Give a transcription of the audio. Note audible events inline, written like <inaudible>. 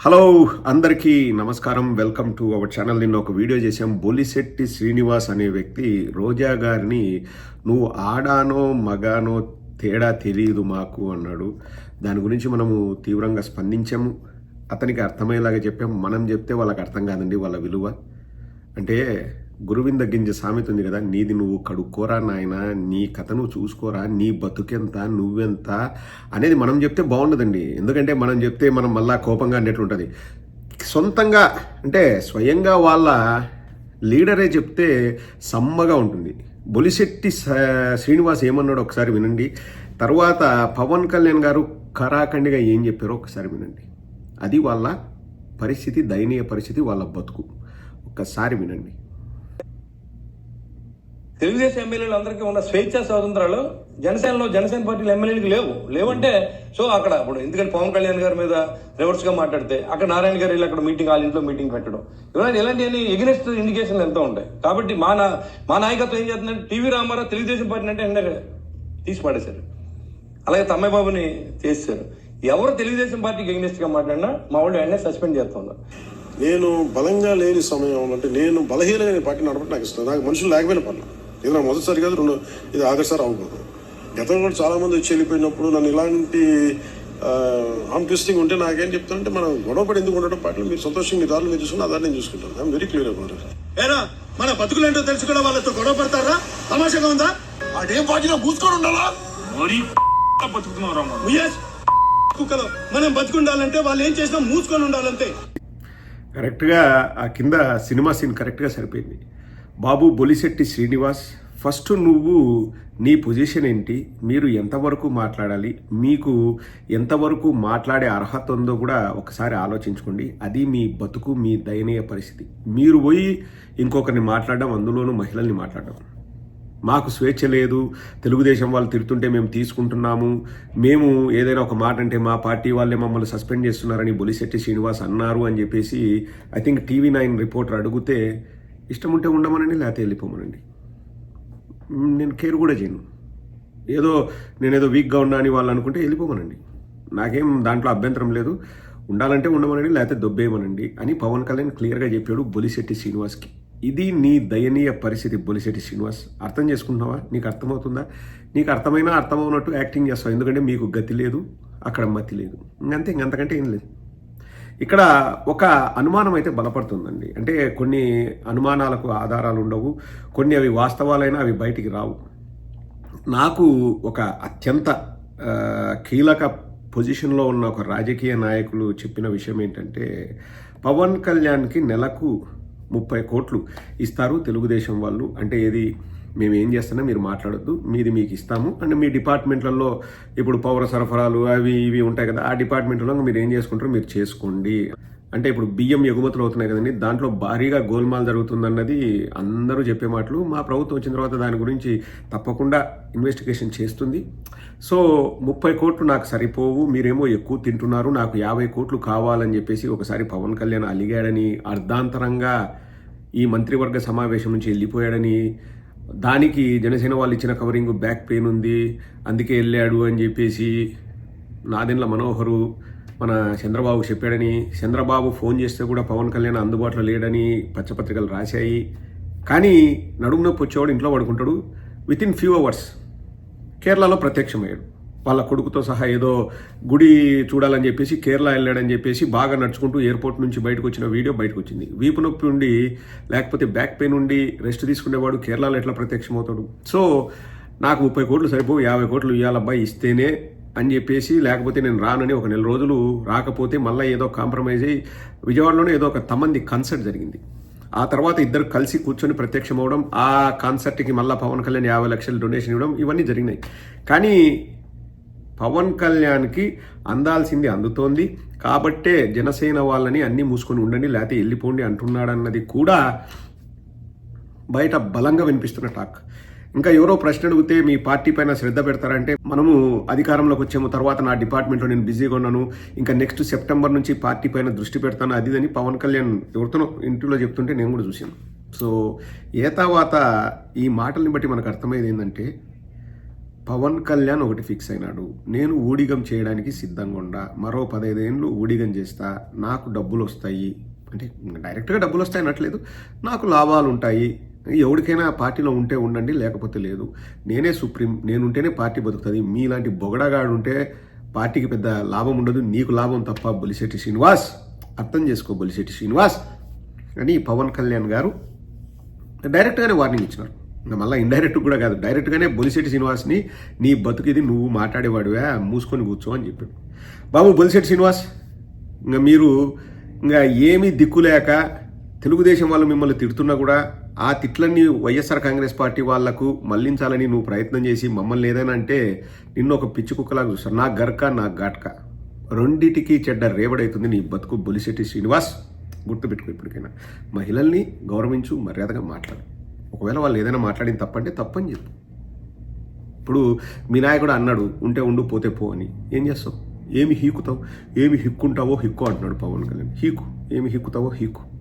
Hello అందరికీ నమస్కారం. Welcome to our channel. నిన్న ఒక వీడియో చేశాం. బొలిశెట్టి శ్రీనివాస్ అనే వ్యక్తి రోజా గారిని నువ్వు ఆడానో మగానో తేడా తెలియదు మాకు అన్నాడు. దాని గురించి మనము తీవ్రంగా స్పందించాము. అతనికి అర్థమయ్యేలాగా చెప్పాం. మనం చెప్తే వాళ్ళకి అర్థం కాదండి వాళ్ళ విలువ. అంటే గురువింద గింజ సామెత ఉంది కదా నీది నువ్వు కడుక్కోరా నాయన నీ కథ నువ్వు చూసుకోరా నీ బతుకెంత నువ్వెంత అనేది మనం చెప్తే బాగుండదండి. ఎందుకంటే మనం చెప్తే మనం మళ్ళా కోపంగా ఉంటుంది. సొంతంగా అంటే స్వయంగా వాళ్ళ లీడరే చెప్తే సమ్మగా ఉంటుంది. బొలిశెట్టి శ్రీనివాస్ ఏమన్నాడో ఒకసారి వినండి. తర్వాత పవన్ కళ్యాణ్ గారు కరాఖండిగా ఏం చెప్పారో ఒకసారి వినండి. అది వాళ్ళ పరిస్థితి దయనీయ పరిస్థితి వాళ్ళ బతుకు. ఒక్కసారి వినండి. తెలుగుదేశం ఎమ్మెల్యేలు అందరికీ ఉన్న స్వేచ్ఛ స్వాతంత్రాలు జనసేనలో జనసేన పార్టీల ఎమ్మెల్యేలకు లేవు. లేవంటే సో అక్కడ ఇప్పుడు ఎందుకంటే పవన్ కళ్యాణ్ గారి మీద రివర్స్గా మాట్లాడితే అక్కడ నారాయణ గారు వెళ్ళి అక్కడ మీటింగ్ వాళ్ళ ఇంట్లో మీటింగ్ పెట్టడం. ఇలాంటి ఇలాంటి ఎగ్నెస్ట్ ఇండికేషన్లు ఎంతో ఉంటాయి. కాబట్టి మా నా మా నాయకత్వం ఏం చేస్తుందంటే టీవీ రామారావు తెలుగుదేశం పార్టీ అంటే వెంటనే తీసి పడేశారు. అలాగే తమ్మయ్య బాబుని చేశారు ఎవరు తెలుగుదేశం పార్టీకి ఎగ్నెస్ట్గా మాట్లాడినా మా వాళ్ళు వెంటనే సస్పెండ్ చేస్తున్నారు. నేను బలంగా లేని సమయం అంటే నేను బలహీనమైన పార్టీ నడపడం నాకు ఇష్టం. నాకు మనుషులు లేకపోయిన పనులు ఇది నా మొదటిసారి కాదు రెండు ఇది ఆఖరిసారి అవ్వకూడదు గతంలో కూడా చాలా మంది వచ్చి వెళ్ళిపోయినప్పుడు నన్ను ఇలాంటి హామ్ ట్విస్టింగ్ ఉంటే నాకేం చెప్తానంటే మనం గొడవపడి ఎందుకు ఉండడం పార్టీలు మీరు సంతోషంగా మీ దారులు మీరు చూసుకుని అదాన్ని నేను చూసుకుంటాను. ఐఎమ్ వెరీ క్లియర్ అబౌట్ ఏరా మన బతుకులేంటో తెలుసుకున్న వాళ్ళతో గొడవ పడతారా? తమాషాగా ఉందా? వాడేం పార్టీలో పూసుకొని ఉండాలా? మరీ <laughs> <laughs> కుక్కలో? మనం బతుకుండాలంటే వాళ్ళు ఏం చేసినా మూసుకొని ఉండాలంతే. కరెక్ట్గా ఆ కింద సినిమా సీన్ కరెక్ట్గా సరిపోయింది. బాబు బొలిశెట్టి శ్రీనివాస్ ఫస్ట్ నువ్వు నీ పొజిషన్ ఏంటి? మీరు ఎంతవరకు మాట్లాడాలి? మీకు ఎంతవరకు మాట్లాడే అర్హత ఉందో కూడా ఒకసారి ఆలోచించుకోండి. అది మీ బతుకు మీ దయనీయ పరిస్థితి. మీరు పోయి ఇంకొకరిని మాట్లాడడం అందులోనూ మహిళల్ని మాట్లాడడం. మాకు స్వేచ్ఛ లేదు. తెలుగుదేశం వాళ్ళు తిడుతుంటే మేము తీసుకుంటున్నాము. మేము ఏదైనా ఒక మాట అంటే మా పార్టీ వాళ్ళే మమ్మల్ని సస్పెండ్ చేస్తున్నారని బొలిశెట్టి శ్రీనివాస్ అన్నారు అని చెప్పేసి I think TV nine reporter అడిగితే ఇష్టం ఉంటే ఉండమనండి లేకపోతే వెళ్ళిపోమనండి. నేను కేర్ కూడా చేయను. ఏదో నేనేదో వీక్గా ఉన్నా అని వాళ్ళు అనుకుంటే వెళ్ళిపోమనండి. నాకేం దాంట్లో అభ్యంతరం లేదు. ఉండాలంటే ఉండమనండి లేకపోతే దొబ్బేయమనండి అని పవన్ కళ్యాణ్ క్లియర్గా చెప్పాడు బొలిశెట్టి శ్రీనివాస్కి. ఇది నీ దయనీయ పరిస్థితి బొలిశెట్టి శ్రీనివాస్. అర్థం చేసుకుంటున్నావా? నీకు అర్థమవుతుందా? నీకు అర్థమైనా అర్థమవునట్టు యాక్టింగ్ చేస్తావు. ఎందుకంటే మీకు గతి లేదు అక్కడ మతి లేదు. ఇంకంతే ఇంకంతకంటే ఏం లేదు. ఇక్కడ ఒక అనుమానం అయితే బలపడుతుందండి. అంటే కొన్ని అనుమానాలకు ఆధారాలు ఉండవు. కొన్ని అవి వాస్తవాలైనా అవి బయటికి రావు. నాకు ఒక అత్యంత కీలక పొజిషన్లో ఉన్న ఒక రాజకీయ నాయకులు చెప్పిన విషయం ఏంటంటే పవన్ కళ్యాణ్కి నెలకు ముప్పై కోట్లు ఇస్తారు తెలుగుదేశం వాళ్ళు. అంటే ఏది మేము ఏం చేస్తున్నా మీరు మాట్లాడొద్దు. మీది మీకు ఇస్తాము. అంటే మీ డిపార్ట్మెంట్లలో ఇప్పుడు పౌర సరఫరాలు అవి ఇవి ఉంటాయి కదా ఆ డిపార్ట్మెంట్లో మీరు ఏం చేసుకుంటారో మీరు చేసుకోండి. అంటే ఇప్పుడు బియ్యం ఎగుమతులు అవుతున్నాయి కదండి దాంట్లో భారీగా గోల్మాల్ జరుగుతుందన్నది అందరూ చెప్పే మాటలు. మా ప్రభుత్వం వచ్చిన తర్వాత దాని గురించి తప్పకుండా ఇన్వెస్టిగేషన్ చేస్తుంది. సో ముప్పై కోట్లు నాకు సరిపోవు మీరేమో ఎక్కువ తింటున్నారు నాకు యాభై కోట్లు కావాలని చెప్పేసి ఒకసారి పవన్ కళ్యాణ్ అలిగాడని అర్ధాంతరంగా ఈ మంత్రివర్గ సమావేశం నుంచి వెళ్ళిపోయాడని దానికి జనసేన వాళ్ళు ఇచ్చిన కవరింగ్ బ్యాక్ పెయిన్ ఉంది. అందుకే వెళ్ళాడు అని చెప్పేసి నాదెండ్ల మనోహరు మన చంద్రబాబు చెప్పాడని చంద్రబాబు ఫోన్ చేస్తే కూడా పవన్ కళ్యాణ్ అందుబాటులో లేడని పచ్చపత్రికలు రాశాయి. కానీ నడుము నొప్పి వచ్చేవాడు ఇంట్లో పడుకుంటాడు. విత్ ఇన్ ఫ్యూ అవర్స్ కేరళలో ప్రత్యక్షమయ్యాడు. వాళ్ళ కొడుకుతో సహా ఏదో గుడి చూడాలని చెప్పేసి కేరళ వెళ్ళాడని చెప్పేసి బాగా నడుచుకుంటూ ఎయిర్పోర్ట్ నుంచి బయటకు వచ్చిన వీడియో బయటకు వచ్చింది. వీపు నొప్పి ఉండి లేకపోతే బ్యాక్ పెయిన్ ఉండి రెస్ట్ తీసుకునేవాడు కేరళలో ఎట్లా ప్రత్యక్షమవుతాడు? సో నాకు ముప్పై కోట్లు సరిపోవు యాభై కోట్లు ఇవ్వాలబ్బాయి ఇస్తేనే అని చెప్పేసి లేకపోతే నేను రానని ఒక నెల రోజులు రాకపోతే మళ్ళీ ఏదో కాంప్రమైజ్ అయ్యి విజయవాడలోనే ఏదో ఒక తమంది కన్సర్ట్ జరిగింది. ఆ తర్వాత ఇద్దరు కలిసి కూర్చొని ప్రత్యక్షం అవడం ఆ కాన్సర్ట్కి మళ్ళీ పవన్ కళ్యాణ్ యాభై లక్షలు డొనేషన్ ఇవ్వడం ఇవన్నీ జరిగినాయి. కానీ పవన్ కళ్యాణ్కి అందాల్సింది అందుతోంది. కాబట్టే జనసేన వాళ్ళని అన్నీ మూసుకొని ఉండండి లేకపోతే వెళ్ళిపోండి అంటున్నాడన్నది కూడా బయట బలంగా వినిపిస్తున్న టాక్. ఇంకా ఎవరో ప్రశ్న అడిగితే మీ పార్టీ పైన శ్రద్ధ పెడతారంటే మనము అధికారంలోకి వచ్చాము తర్వాత నా డిపార్ట్మెంట్లో నేను బిజీగా ఉన్నాను ఇంకా నెక్స్ట్ సెప్టెంబర్ నుంచి పార్టీ పైన దృష్టి పెడతాను అది అని పవన్ కళ్యాణ్ ఎవరితోనో ఇంటర్వ్యూలో చెప్తుంటే నేను కూడా చూశాను. సో ఏ తర్వాత ఈ మాటల్ని బట్టి మనకు అర్థమయ్యేది ఏంటంటే పవన్ కళ్యాణ్ ఒకటి ఫిక్స్ అయినాడు. నేను ఊడిగం చేయడానికి సిద్ధంగా ఉండా. మరో పదైదేళ్ళు ఊడిగం చేస్తా. నాకు డబ్బులు వస్తాయి అంటే డైరెక్ట్గా డబ్బులు వస్తాయి అనట్లేదు. నాకు లాభాలు ఉంటాయి ఎవరికైనా పార్టీలో ఉంటే ఉండండి లేకపోతే లేదు. నేనే సుప్రీం నేను ఉంటేనే పార్టీ బతుకుతుంది. మీలాంటి బొగడగాడు ఉంటే పార్టీకి పెద్ద లాభం ఉండదు. నీకు లాభం తప్ప బొలిశెట్టి శ్రీనివాస్. అర్థం చేసుకో బొలిశెట్టి శ్రీనివాస్. అని పవన్ కళ్యాణ్ గారు డైరెక్ట్గానే వార్నింగ్ ఇచ్చినారు. మళ్ళీ ఇండైరెక్ట్ కూడా కాదు. డైరెక్ట్గానే బొలిశెట్టి శ్రీనివాస్ని నీ బతుకిది నువ్వు మాట్లాడేవాడివే మూసుకొని కూర్చో అని చెప్పాడు. బాబు బొలిశెట్టి శ్రీనివాస్ ఇంకా మీరు ఇంకా ఏమీ దిక్కు లేక తెలుగుదేశం వాళ్ళు మిమ్మల్ని తిడుతున్నా కూడా ఆ తిట్లన్నీ వైఎస్ఆర్ కాంగ్రెస్ పార్టీ వాళ్ళకు మళ్ళించాలని నువ్వు ప్రయత్నం చేసి మమ్మల్ని ఏదైనా అంటే నిన్ను ఒక పిచ్చి కుక్కలాగా చూస్తారు. నా గర్క నా ఘాట్క. రెండిటికి చెడ్డ రేవడైతుంది నీ బతుకు బొలిశెట్టి శ్రీనివాస్. గుర్తుపెట్టుకో ఇప్పటికైనా. మహిళల్ని గౌరవించు మర్యాదగా మాట్లాడు. ఒకవేళ వాళ్ళు ఏదైనా మాట్లాడిన తప్పంటే తప్పని చెప్పు. ఇప్పుడు మీ నాయకుడు అన్నాడు ఉంటే ఉండు పోతే పో అని. ఏం చేస్తావు? ఏమి హీకుతావు? ఏమి హిక్కుంటావో హిక్కు అంటున్నాడు పవన్ కళ్యాణ్. హీకు. ఏమి హిక్కుతావో హీకు